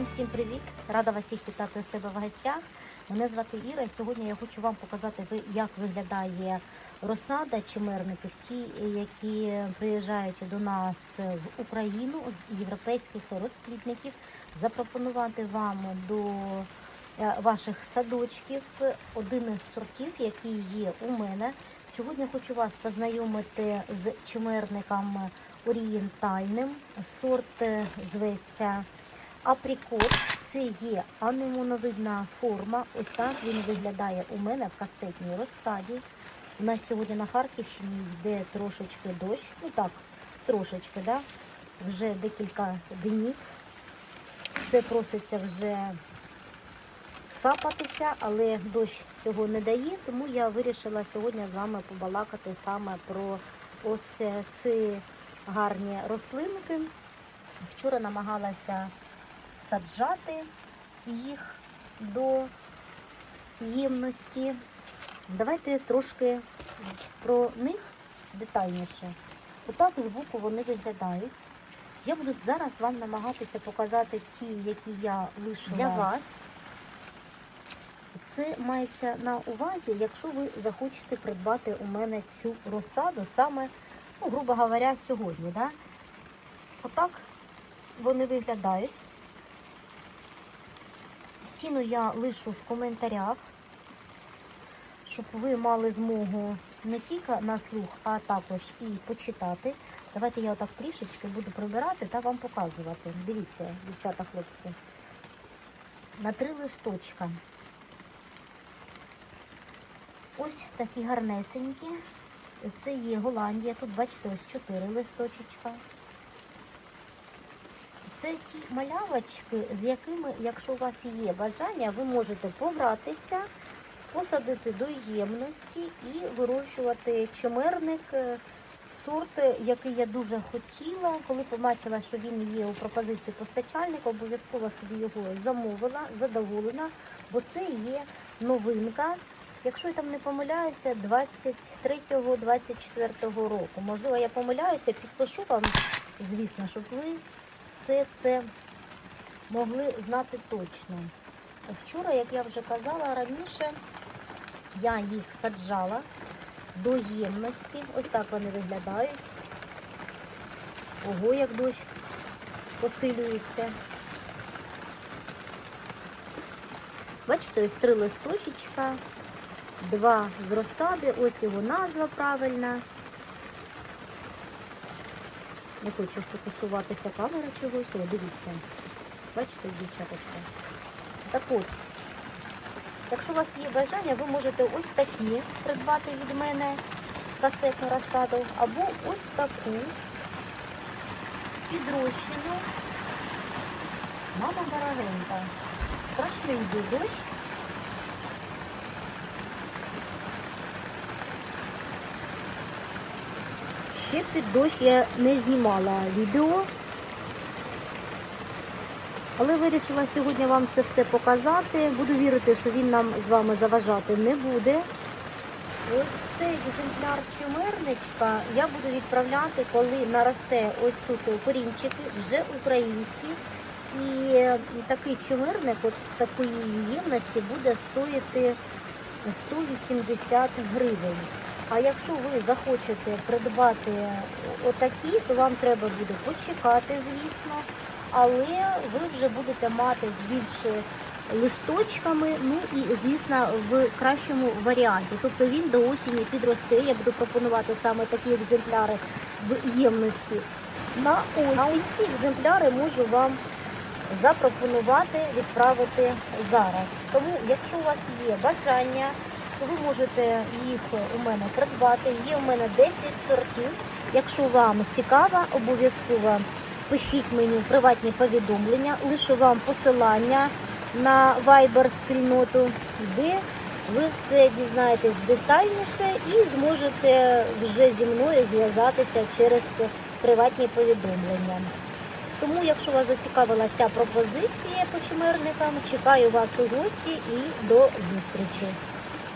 Всім всім привіт! Рада вас всіх вітати у себе в гостях. Мене звати Іра. Сьогодні я хочу вам показати, як виглядає розсада чимерників, ті, які приїжджають до нас в Україну з європейських розплідників, запропонувати вам до е, ваших садочків один із сортів, який є у мене. Сьогодні хочу вас познайомити з чимерником орієнтальним. Сорт е, зветься Априкот це є анемоновидна форма. Ось так він виглядає у мене в касетній розсаді. У нас сьогодні на Харківщині йде трошечки дощ. Ну так, трошечки, да? вже декілька днів. Все проситься вже сапатися, але дощ цього не дає, тому я вирішила сьогодні з вами побалакати саме про ось ці гарні рослинки. Вчора намагалася саджати їх до ємності. Давайте трошки про них детальніше. Отак збоку вони виглядають. Я буду зараз вам намагатися показати ті, які я лишила для вас. Це мається на увазі, якщо ви захочете придбати у мене цю розсаду саме, ну, грубо говоря, сьогодні. Да? Отак вони виглядають. Ціну я лишу в коментарях, щоб ви мали змогу не тільки на слух, а також і почитати. Давайте я отак трішечки буду прибирати та вам показувати. Дивіться, дівчата, хлопці. На три листочка. Ось такі гарнесенькі. Це є Голландія. Тут, бачите, ось чотири листочечка. Це ті малявочки, з якими, якщо у вас є бажання, ви можете погратися, посадити до ємності і вирощувати чимерник, е, сорт, е, який я дуже хотіла. Коли побачила, що він є у пропозиції постачальника, обов'язково собі його замовила, задоволена, бо це є новинка. Якщо я там не помиляюся, 23-24 року. Можливо, я помиляюся, підпишу вам, звісно, щоб ви все це могли знати точно. Вчора, як я вже казала раніше, я їх саджала до ємності. Ось так вони виглядають. Ого, як дощ посилюється. Бачите, ось три листочечка, два з розсади, ось його назва правильна. Не хочу фокусуватися камера чогось. О, дивіться. Бачите, дівчаточка? Так от, якщо у вас є бажання, ви можете ось такі придбати від мене касетну розсаду, або ось таку підрощену. Мама дорогенька. Страшний йде дощ. Ще під дощ я не знімала відео, але вирішила сьогодні вам це все показати. Буду вірити, що він нам з вами заважати не буде. Ось цей екземпляр чимерничка я буду відправляти, коли наросте ось тут корінчики, вже українські. І такий чимерник от такої ємності буде стоїти 180 гривень. А якщо ви захочете придбати отакі, то вам треба буде почекати, звісно, але ви вже будете мати з більш листочками, ну і, звісно, в кращому варіанті. Тобто він до осені підросте. Я буду пропонувати саме такі екземпляри в ємності на осінь. А ось ці екземпляри можу вам запропонувати відправити зараз. Тому, якщо у вас є бажання, ви можете їх у мене придбати. Є у мене 10 сортів. Якщо вам цікаво, обов'язково пишіть мені приватні повідомлення, лише вам посилання на Viber спільноту, де ви все дізнаєтесь детальніше і зможете вже зі мною зв'язатися через приватні повідомлення. Тому, якщо вас зацікавила ця пропозиція по чимерникам, чекаю вас у гості і до зустрічі.